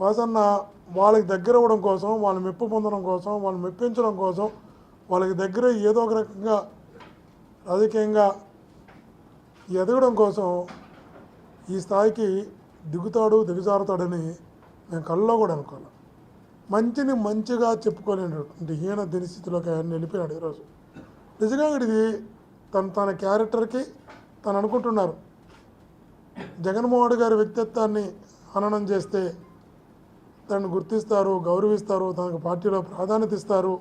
వాసన్న వాళ్ళకి దగ్గర అవ్వడం కోసం వాళ్ళని మెప్పు పొందడం కోసం వాళ్ళని మెప్పించడం కోసం వాళ్ళకి దగ్గర ఏదో ఒక రకంగా రాజకీయంగా ఎదగడం కోసం ఈ స్థాయికి దిగుతాడు దిగజారుతాడని మేము కళ్ళలో కూడా అనుకోవాలి మంచిని మంచిగా చెప్పుకోలేనటువంటి హీన దినస్థితిలోకి ఆయన వెళ్ళిపోయాడు ఈరోజు. నిజంగా ఇది తన తన క్యారెక్టర్కి తను అనుకుంటున్నారు. జగన్మోహన్ గారి వ్యక్తిత్వాన్ని హననం చేస్తే తనను గుర్తిస్తారు గౌరవిస్తారు తనకు పార్టీలో ప్రాధాన్యత ఇస్తారు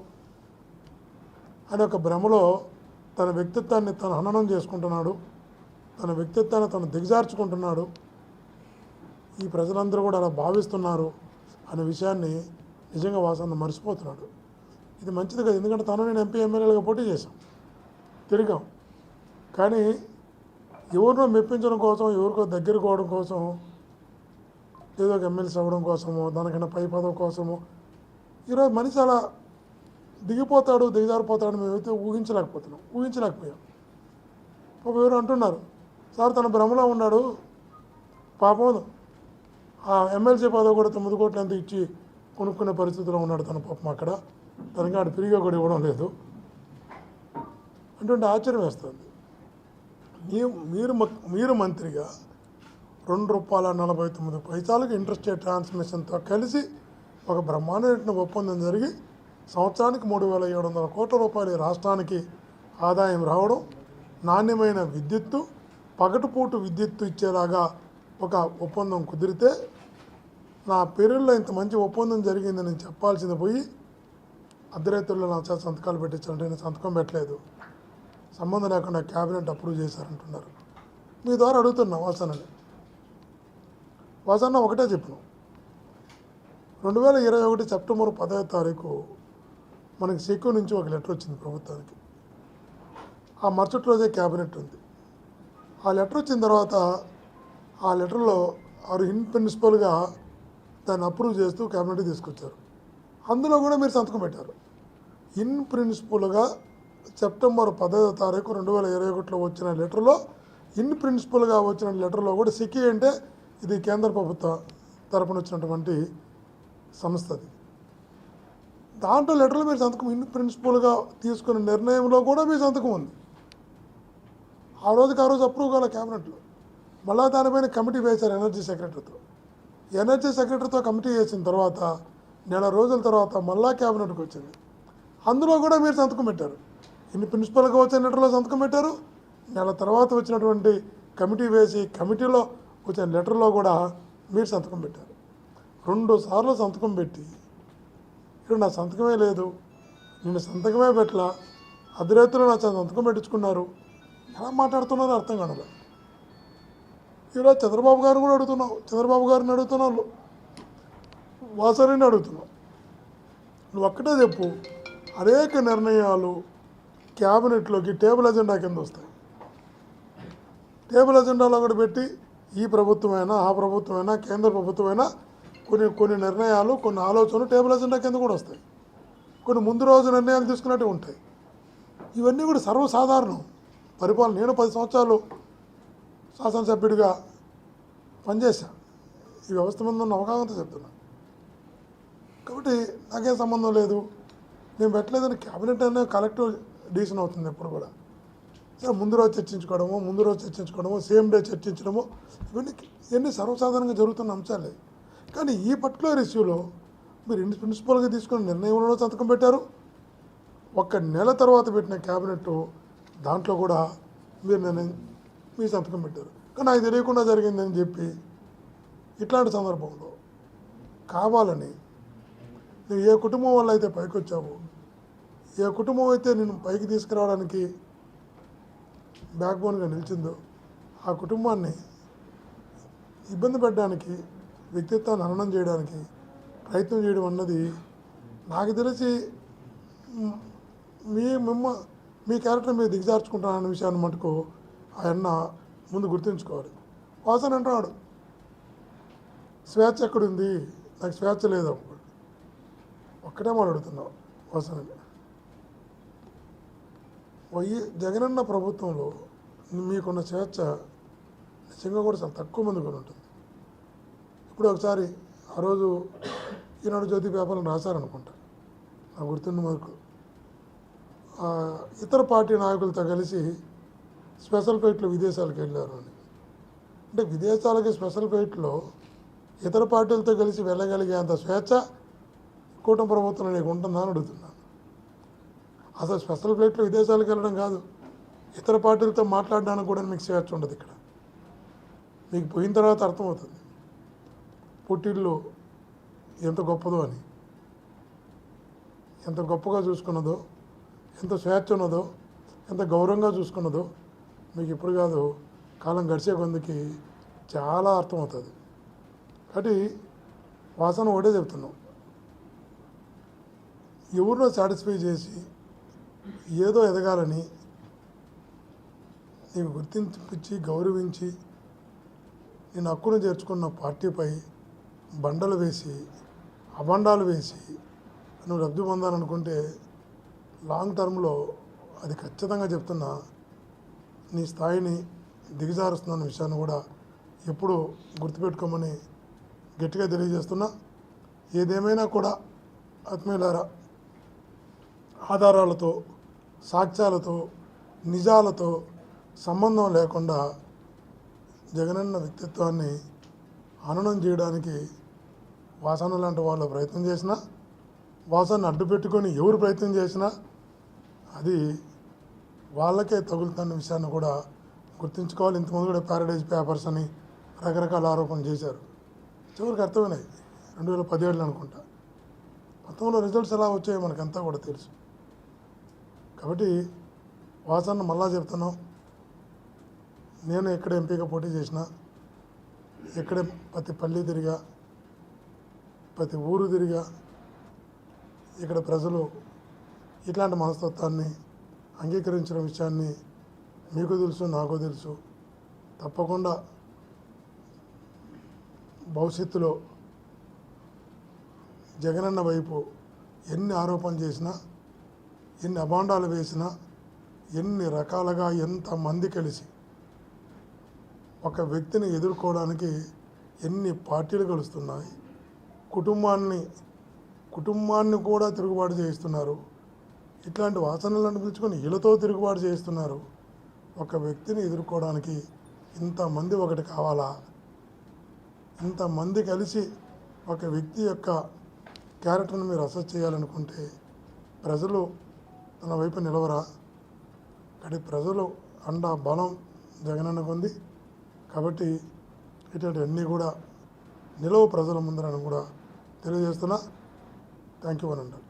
అనే ఒక భ్రమలో తన వ్యక్తిత్వాన్ని తను హననం చేసుకుంటున్నాడు. తన వ్యక్తిత్వాన్ని తను దిగజార్చుకుంటున్నాడు. ఈ ప్రజలందరూ కూడా అలా భావిస్తున్నారు అనే విషయాన్ని నిజంగా వాసన మర్చిపోతున్నాడు. ఇది మంచిది కదా. ఎందుకంటే తను నేను ఎంపీ ఎమ్మెల్యేలుగా పోటీ చేశాం. తిరిగాం. కానీ ఎవరినో మెప్పించడం కోసం ఎవరికో దగ్గర కోవడం కోసం ఏదో ఒక ఎమ్మెల్సీ అవ్వడం కోసమో దానికన్నా పై పదవి కోసమో. ఈరోజు మనిషి అలా దిగిపోతాడు దిగజారిపోతాడు మేమైతే ఊహించలేకపోతున్నాం ఊహించలేకపోయాం. ఒక ఎవరు అంటున్నారు సార్ తన భ్రమలో ఉన్నాడు పాపం ఆ ఎమ్మెల్సీ పదవి కూడా తొమ్మిది కోట్లు ఎంత ఇచ్చి కొనుక్కునే పరిస్థితిలో ఉన్నాడు తన పాపం అక్కడ. తనకి ఆడు ఫ్రీగా కూడా ఇవ్వడం లేదు. అంటుంటే ఆశ్చర్యం వేస్తుంది. మీ మీరు మ- మీరు మంత్రిగా రెండు రూపాయల నలభై తొమ్మిది పైసలకు ఇంట్రెస్ట్ రేట్ ట్రాన్స్మిషన్తో కలిసి ఒక బ్రహ్మాండమైన ఒప్పందం జరిగి సంవత్సరానికి మూడు వేల ఏడు వందల కోట్ల రూపాయలు రాష్ట్రానికి ఆదాయం రావడం నాణ్యమైన విద్యుత్తు పగటిపూట విద్యుత్తు ఇచ్చేలాగా ఒక ఒప్పందం కుదిరితే నా పేరులో ఇంత మంచి ఒప్పందం జరిగిందని నేను చెప్పాల్సింది పోయి అర్ధరైతుల్లో నా చేత సంతకాలు పెట్టించాలంటే నేను సంతకం పెట్టలేదు. సంబంధం లేకుండా క్యాబినెట్ అప్రూవ్ చేశారంటున్నారు. మీ ద్వారా అడుగుతున్నాం వాసనని. వాసన్న ఒకటే చెప్పిన రెండు వేల ఇరవై ఒకటి సెప్టెంబర్ పదవ తారీఖు మనకి సిక్కు నుంచి ఒక లెటర్ వచ్చింది ప్రభుత్వానికి. ఆ మరుసటి రోజే క్యాబినెట్ ఉంది. ఆ లెటర్ వచ్చిన తర్వాత ఆ లెటర్లో వారు ఇన్ ప్రిన్సిపల్గా దాన్ని అప్రూవ్ చేస్తూ క్యాబినెట్ తీసుకొచ్చారు. అందులో కూడా మీరు సంతకం పెట్టారు. ఇన్ ప్రిన్సిపల్గా సెప్టెంబర్ పదహైదో తారీఖు రెండు వేల ఇరవై ఒకటిలో వచ్చిన లెటర్లో ఇన్ ప్రిన్సిపల్గా వచ్చిన లెటర్లో కూడా సిక్కి అంటే ఇది కేంద్ర ప్రభుత్వ తరపున వచ్చినటువంటి సంస్థ అది. దాంట్లో లెటర్లు మీరు సంతకం ఇన్ ప్రిన్సిపల్గా తీసుకున్న నిర్ణయంలో కూడా మీ సంతకం ఉంది. ఆ రోజుకి ఆ రోజు అప్రూవ్ కాలే క్యాబినెట్లో. మళ్ళా దానిపైన కమిటీ వేశారు ఎనర్జీ సెక్రటరీతో. ఎనర్జీ సెక్రటరీతో కమిటీ వేసిన తర్వాత నెల రోజుల తర్వాత మళ్ళా క్యాబినెట్కి వచ్చింది. అందులో కూడా మీరు సంతకం పెట్టారు. ఇన్ని ప్రిన్సిపల్గా వచ్చిన లెటర్లో సంతకం పెట్టారు. నెల తర్వాత వచ్చినటువంటి కమిటీ వేసి కమిటీలో వచ్చిన లెటర్లో కూడా మీరు సంతకం పెట్టారు. రెండు సార్లు సంతకం పెట్టి ఇక్కడ నా సంతకమే లేదు నేను సంతకమే పెట్టలా అర్ధరాత్రులు నా సంతకం పెట్టించుకున్నారు. ఎలా మాట్లాడుతున్నారో అర్థం కానలేదు ఈరోజు చంద్రబాబు గారు కూడా అడుగుతున్నావు చంద్రబాబు గారిని అడుగుతున్నావు వాసరిని అడుగుతున్నావు. నువ్వు ఒక్కటే చెప్పు అనేక నిర్ణయాలు క్యాబినెట్లోకి టేబుల్ ఎజెండా కింద వస్తాయి. టేబుల్ ఎజెండాలో ఒకటి పెట్టి ఈ ప్రభుత్వమైనా ఆ ప్రభుత్వమైనా కేంద్ర ప్రభుత్వమైనా కొన్ని కొన్ని నిర్ణయాలు కొన్ని ఆలోచనలు టేబుల్ ఎజెండా కింద కూడా వస్తాయి. కొన్ని ముందు రోజు నిర్ణయాలు తీసుకున్నట్టు ఉంటాయి. ఇవన్నీ కూడా సర్వసాధారణం. పరిపాలన నేను పది సంవత్సరాలు శాసనసభ్యుడిగా పనిచేశా ఈ వ్యవస్థ మీద ఉన్న అవగాహనతో చెప్తున్నా. కాబట్టి నాకేం సంబంధం లేదు. నేను పెట్టలేదని క్యాబినెట్ అనే కలెక్టివ్ డిసిషన్ అవుతుంది ఎప్పుడు కూడా. ముందు రోజు చర్చించుకోవడము ముందు రోజు చర్చించుకోవడము సేమ్ డే చర్చించడము ఇవన్నీ ఇవన్నీ సర్వసాధారణంగా జరుగుతున్న అంశాలే. కానీ ఈ పర్టికులర్ ఇష్యూలో మీరు ఇన్ ప్రిన్సిపల్గా తీసుకున్న నిర్ణయంలో సంతకం పెట్టారు. ఒక్క నెల తర్వాత పెట్టిన క్యాబినెట్ దాంట్లో కూడా మీరు నిర్ణయం మీ సంతకం పెట్టారు. కానీ నాకు తెలియకుండా జరిగిందని చెప్పి ఇట్లాంటి సందర్భంలో కావాలని నువ్వు ఏ కుటుంబం వల్ల అయితే పైకి వచ్చావో ఏ కుటుంబం అయితే నేను పైకి తీసుకురావడానికి బ్యాక్బోన్గా నిలిచిందో ఆ కుటుంబాన్ని ఇబ్బంది పెట్టడానికి వ్యక్తిత్వాన్ని హననం చేయడానికి ప్రయత్నం చేయడం అన్నది నాకు తెలిసి మీ మిమ్మ మీ క్యారెక్టర్ మీద దిగజార్చుకుంటానన్న విషయాన్ని మటుకు ఆయన ముందు గుర్తుంచుకోవాలి. వాసన అంటున్నాడు స్వేచ్ఛ ఎక్కడుంది? నాకు స్వేచ్ఛ లేదు అప్పుడు ఒక్కటే మాట్లాడుతున్నావు వాసనని వై జగనన్న ప్రభుత్వంలో మీకున్న స్వేచ్ఛ నిజంగా కూడా చాలా తక్కువ మంది కూడా ఉంటుంది. ఇప్పుడు ఒకసారి ఆ రోజు ఈనాడు జ్యోతి పేపర్లు రాశారనుకుంటా. నా గుర్తున్న వరకు ఇతర పార్టీ నాయకులతో కలిసి స్పెషల్ ఫ్లైట్లో విదేశాలకు వెళ్ళారు అని. అంటే విదేశాలకి స్పెషల్ ఫ్లైట్లో ఇతర పార్టీలతో కలిసి వెళ్ళగలిగేంత స్వేచ్ఛ కూటమి ప్రభుత్వం నీకు ఉంటుందా అని అడుగుతున్నాను అసలు స్పెషల్ ఫ్లైట్లో విదేశాలకు వెళ్ళడం కాదు. ఇతర పార్టీలతో మాట్లాడడానికి కూడా మీకు స్వేచ్ఛ ఉండదు ఇక్కడ. మీకు పోయిన తర్వాత అర్థమవుతుంది. పుట్టిల్లు ఎంత గొప్పదో అని. ఎంత గొప్పగా చూసుకున్నదో ఎంత స్వేచ్ఛ ఉన్నదో ఎంత గౌరవంగా చూసుకున్నదో మీకు ఇప్పుడు కాదు కాలం గడిచే కొందికి చాలా అర్థమవుతుంది. కాబట్టి వాసన ఒకటే చెప్తున్నాం. ఎవరినో సాటిస్ఫై చేసి ఏదో ఎదగాలని నీకు గుర్తింపించి గౌరవించి నేను హక్కును చేర్చుకున్న పార్టీపై బండలు వేసి అబండాలు వేసి నువ్వు లబ్ధి పొందాలనుకుంటే లాంగ్ టర్మ్లో అది ఖచ్చితంగా చెప్తున్నా. నీ స్థాయిని దిగజారుస్తున్న విషయాన్ని కూడా ఎప్పుడు గుర్తుపెట్టుకోమని గట్టిగా తెలియజేస్తున్నా. ఏదేమైనా కూడా ఆత్మీయులారా ఆధారాలతో సాక్ష్యాలతో నిజాలతో సంబంధం లేకుండా జగనన్న వ్యక్తిత్వాన్ని హననం చేయడానికి వాసన లాంటి వాళ్ళు ప్రయత్నం చేసినా వాసనను అడ్డు పెట్టుకొని ఎవరు ప్రయత్నం చేసినా అది వాళ్ళకే తగులుతున్న విషయాన్ని కూడా గుర్తుంచుకోవాలి. ఇంతకుముందు కూడా ప్యారడైజ్ పేపర్స్ అని రకరకాల ఆరోపణలు చేశారు. చివరికి అర్థమైనాయి. రెండు వేల పదిహేడులో అనుకుంటా. మొత్తంలో రిజల్ట్స్ ఎలా వచ్చాయో మనకంతా కూడా తెలుసు. కాబట్టి వాసన మళ్ళా చెప్తున్నాం నేను ఎక్కడ ఎంపీగా పోటీ చేసినా ఎక్కడ ప్రతి పల్లి తిరిగా ప్రతి ఊరు తిరిగా ఇక్కడ ప్రజలు ఇట్లాంటి మనస్తత్వాన్ని అంగీకరించిన విషయాన్ని మీకు తెలుసు నాకు తెలుసు. తప్పకుండా భవిష్యత్తులో జగనన్న వైపు ఎన్ని ఆరోపణలు చేసినా ఎన్ని అభాండాలు వేసినా ఎన్ని రకాలుగా ఎంతమంది కలిసి ఒక వ్యక్తిని ఎదుర్కోవడానికి ఎన్ని పార్టీలు కలుస్తున్నాయి కుటుంబాన్ని కుటుంబాన్ని కూడా తిరుగుబాటు చేయిస్తున్నారు. ఇట్లాంటి వాసనలు అనిపించుకొని ఇళ్ళతో తిరుగుబాటు చేయిస్తున్నారు. ఒక వ్యక్తిని ఎదుర్కోవడానికి ఇంతమంది ఒకటి కావాలా? ఇంతమంది కలిసి ఒక వ్యక్తి యొక్క క్యారెక్టర్ని మీరు అసెస్ చేయాలనుకుంటే ప్రజలు తన వైపు నిలవరా? అక్కడి ప్రజలు అండ బలం జగనన్నకు ఉంది కాబట్టి ఇటువంటివన్నీ కూడా నిలవు ప్రజల ముందరని కూడా తెలియజేస్తున్నా. థ్యాంక్ యూ అని అంటారు